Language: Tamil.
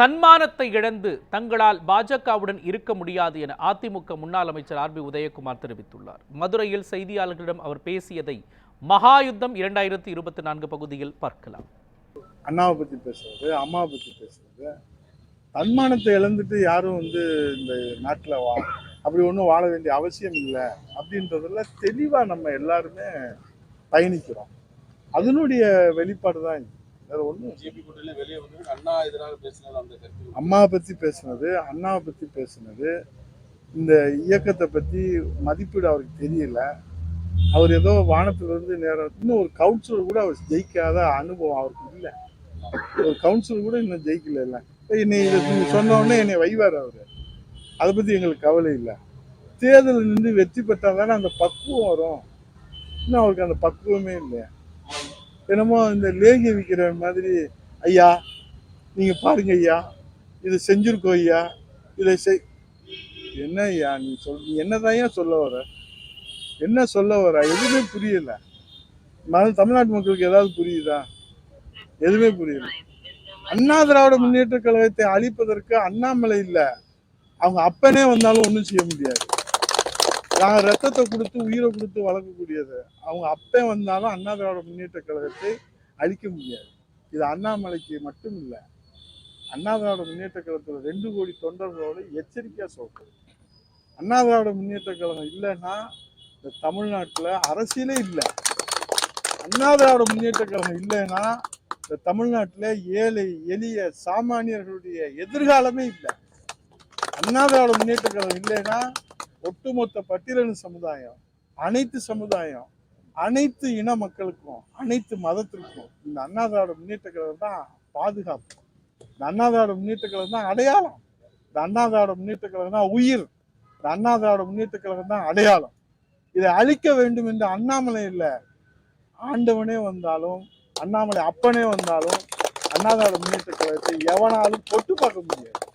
தன்மானத்தை இழந்து தங்களால் பாஜகவுடன் இருக்க முடியாது என அதிமுக முன்னாள் அமைச்சர் ஆர் பி உதயகுமார் தெரிவித்துள்ளார். மதுரையில் செய்தியாளர்களிடம் அவர் பேசியதை மகாயுத்தம் இரண்டாயிரத்தி இருபத்தி நான்கு பகுதியில் பார்க்கலாம். அண்ணாவை பற்றி பேசுறது அம்மாவை பற்றி பேசுறது. தன்மானத்தை இழந்துட்டு யாரும் வந்து இந்த நாட்டில் வா அப்படி ஒன்றும் வாழ வேண்டிய அவசியம் இல்லை அப்படின்றதுல தெளிவாக நம்ம எல்லாருமே பயணிக்கிறோம். அதனுடைய வெளிப்பாடு தான் இது. வேற ஒன்றும் ஜேபி கூட்டணியில வெளியே வந்து அண்ணா எதிராக பேசினது அந்த கருத்து அம்மாவை பற்றி பேசுனது அண்ணாவை பற்றி பேசுனது இந்த இயக்கத்தை பற்றி மதிப்பீடு அவருக்கு தெரியல. அவர் ஏதோ வானத்திலிருந்து நேரம் இன்னும் ஒரு கவுன்சிலர் கூட அவர் ஜெயிக்காத அனுபவம் அவருக்கு இல்லை. ஒரு கவுன்சிலர் கூட இன்னும் ஜெயிக்கல இல்லை. என்னை இதை நீங்க சொன்ன உடனே என்னை வைவார் அவர். அதை பற்றி எங்களுக்கு கவலை இல்லை. தேர்தலில் நின்று வெற்றி பெற்றால் தானே அந்த பக்குவம் வரும். இன்னும் அவருக்கு அந்த பக்குவமே இல்லை என்னமோ இந்த லேகிய விற்கிற மாதிரி ஐயா நீங்கள் பாருங்க ஐயா. இதை செஞ்சுருக்கோம் ஐயா. இதை செய் என்ன ஐயா நீ சொல் நீ என்னதான் சொல்ல வர? என்ன சொல்ல வர? எதுவுமே புரியல. ம- தமிழ்நாட்டு மக்களுக்கு ஏதாவது புரியுதா? எதுவுமே புரியல. அண்ணா திராவிட முன்னேற்ற கழகத்தை அழிப்பதற்கு அண்ணாமலை இல்லை. அவங்க அப்பனே வந்தாலும் ஒன்றும் செய்ய முடியாது. நாங்கள் ரத்தத்தை கொடுத்து உயிரை கொடுத்து வளர்க்கக்கூடியது. அவங்க அப்பே வந்தாலும் அண்ணா திராவிட முன்னேற்ற கழகத்தை அழிக்க முடியாது. இது அண்ணாமலைக்கு மட்டும் இல்லை அண்ணா திராவிட முன்னேற்ற கழகத்தில் ரெண்டு கோடி தொண்டர்களோடு எச்சரிக்கையாக சொல்றேன். அண்ணா திராவிட முன்னேற்ற கழகம் இல்லைன்னா இந்த தமிழ்நாட்டில் அரசியலே இல்லை. அண்ணா திராவிட முன்னேற்ற கழகம் இல்லைன்னா இந்த தமிழ்நாட்டில் ஏழை எளிய சாமானியர்களுடைய எதிர்காலமே இல்லை. அண்ணா திராவிட முன்னேற்ற கழகம் இல்லைன்னா ஒட்டுமொத்த பட்டியலின சமுதாயம் அனைத்து சமுதாயம் அனைத்து இன மக்களுக்கும் அனைத்து மதத்திற்கும் இந்த அண்ணா முன்னேற்ற கழகம் தான் பாதுகாப்பு. இந்த அண்ணா முன்னேற்ற கழகம் தான் அடையாளம். இந்த அண்ணா முன்னேற்ற கழகம் தான் உயிர். இந்த அண்ணா முன்னேற்ற கழகம் தான் அடையாளம். இதை அழிக்க வேண்டும் என்று அண்ணாமலை இல்லை. ஆண்டவனே வந்தாலும் அண்ணாமலை அப்பனே வந்தாலும் அண்ணா முன்னேற்ற கழகத்தை எவனாலும் தொட்டு பார்க்க முடியாது.